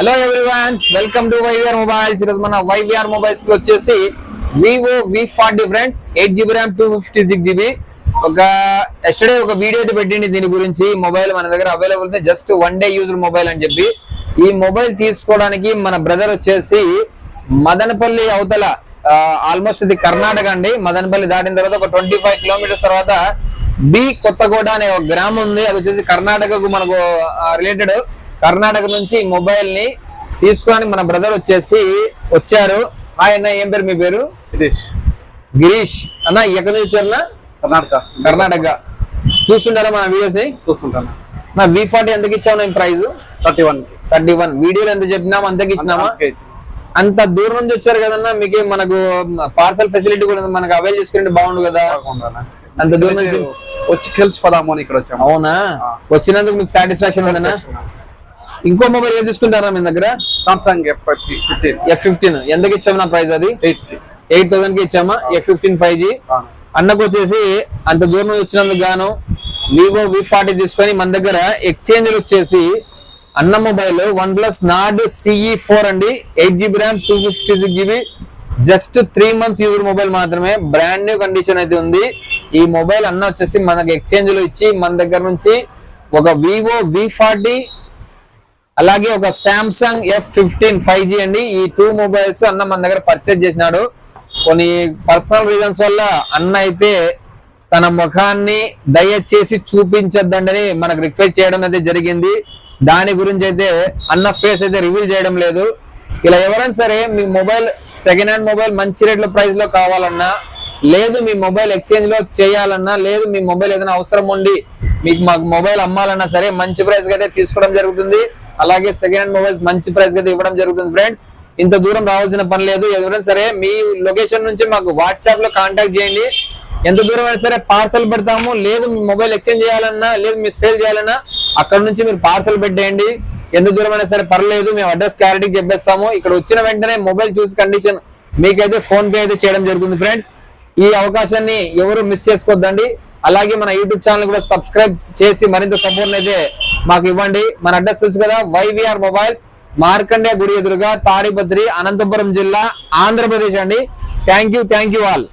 Hello everyone welcome to YVR mobiles ఈరోజు మన YVR మొబైల్స్లో వచ్చేసి Vivo V forty friends eight GB RAM two fifty six GB ఒక yesterday ఒక video అయితే పెట్టింది దీని గురించి. మొబైల్ మన దగ్గర అవైలబుల్ ఉంది. Just one day user mobile అని చెప్పి. ఈ మొబైల్ తీసుకోవడానికి మన బ్రదర్ వచ్చేసి మదనపల్లి అవతల ఆల్మోస్ట్ ఇది కర్ణాటక అండి. మదనపల్లి దాటిన తర్వాత ఒక ట్వంటీ ఫైవ్ కిలోమీటర్స్ తర్వాత బి కొత్తగూడ అనే ఒక గ్రామం ఉంది. అది వచ్చేసి కర్ణాటకకు మనకు రిలేటెడ్ కర్ణాటక నుంచి ఈ మొబైల్ని తీసుకొని మన బ్రదర్ వచ్చేసి వచ్చారు. ఆయన ఏం పేరు మీ పేరు? గిరీష్. గిరీష్. అన్న ఎక్కడి నుంచి వచ్చారన్నా కర్ణాటక. కర్ణాటక. చూస్తుంటారా మన వీడియోస్ని చూస్తుంటాను. నా వి ఫార్టీ ఎంతకి ఇచ్చావు నేను price thirty one. Thirty one. వీడియోలు ఎంత చెప్పినాం అంతకి ఇచ్చినామా అంత దూరం నుంచి వచ్చారు కదన్నా మీకు మనకు పార్సల్ ఫెసిలిటీ కూడా. మనకు అవైల్ చేసుకుంటే బాగుండు కదా. అంత దూరం నుంచి వచ్చి కలిసి పదాము అని ఇక్కడ వచ్చాము. అవునా? వచ్చినందుకు మీకు సాటిస్ఫాక్షన్ ఉందన్నా? ఇంకో మొబైల్ ఏం తీసుకుంటారా మీ దగ్గర? Samsung F fifteen F fifteen ఎంతకి ఇచ్చాము నా ప్రైస్ అది? ఎయిట్ థౌసండ్కి ఇచ్చామా? ఎఫ్ ఫిఫ్టీన్ ఫైవ్ జీ అన్నకు వచ్చేసి అంత దూరం వచ్చినందుకు గాను వివో వి ఫార్టీ తీసుకొని మన దగ్గర ఎక్స్చేంజ్ వచ్చేసి అన్న mobile one plus Nord CE four అండి. Eight GB RAM two fifty six GB just three months use mobile మాత్రమే. బ్రాండ్ న్యూ కండిషన్ అయితే ఉంది. ఈ మొబైల్ అన్న వచ్చేసి మనకి ఎక్స్చేంజ్లో ఇచ్చి మన దగ్గర నుంచి ఒక వివో వి ఫార్టీ అలాగే ఒక Samsung F fifteen five G అండి. ఈ టూ మొబైల్స్ అన్న మన దగ్గర పర్చేజ్ చేసినాడు. కొన్ని పర్సనల్ రీజన్స్ వల్ల అన్న అయితే తన ముఖాన్ని దయచేసి చూపించొద్దండని మనకు రిక్వెస్ట్ చేయడం అయితే జరిగింది. దాని గురించి అయితే అన్న ఫేస్ అయితే రివీల్ చేయడం లేదు. ఇలా ఎవరైనా సరే మీ మొబైల్ సెకండ్ హ్యాండ్ మొబైల్ మంచి రేట్లో ప్రైస్లో కావాలన్నా లేదు మీ మొబైల్ ఎక్స్చేంజ్లో చేయాలన్నా లేదు మీ మొబైల్ ఏదైనా అవసరం ఉండి మీకు మాకు మొబైల్ అమ్మాలన్నా సరే మంచి ప్రైస్ అయితే తీసుకోవడం జరుగుతుంది. అలాగే సెకండ్ హ్యాండ్ మొబైల్స్ మంచి ప్రైస్ అయితే ఇవ్వడం జరుగుతుంది ఫ్రెండ్స్ ఇంత దూరం రావాల్సిన పని లేదు. ఎవరైనా సరే మీ లొకేషన్ నుంచి మాకు వాట్సాప్లో కాంటాక్ట్ చేయండి. ఎంత దూరం అయినా సరే పార్సల్ పెడతాము. లేదు మొబైల్ ఎక్స్చేంజ్ చేయాలన్నా లేదు మీరు సేల్ చేయాలన్నా అక్కడ నుంచి మీరు పార్సల్ పెట్టేయండి. ఎంత దూరం అయినా సరే పర్లేదు మేము అడ్రస్ క్లారిటీ చెప్పేస్తాము. ఇక్కడ వచ్చిన వెంటనే మొబైల్ చూసి కండిషన్ మీకైతే ఫోన్ పే అయితే చేయడం జరుగుతుంది ఫ్రెండ్స్ ఈ అవకాశాన్ని ఎవరు మిస్ చేసుకోవద్దండి అలాగే మన యూట్యూబ్ ఛానల్ కూడా సబ్స్క్రైబ్ చేసి మరింత సపోర్ట్ అయితే మాకు ఇవ్వండి. మన అడ్రస్ తెలుసు కదా వైవిఆర్ మొబైల్స్ మార్కండే గుడి ఎదురుగా తాడిపత్రి అనంతపురం జిల్లా ఆంధ్రప్రదేశ్ అండి. Thank you thank you all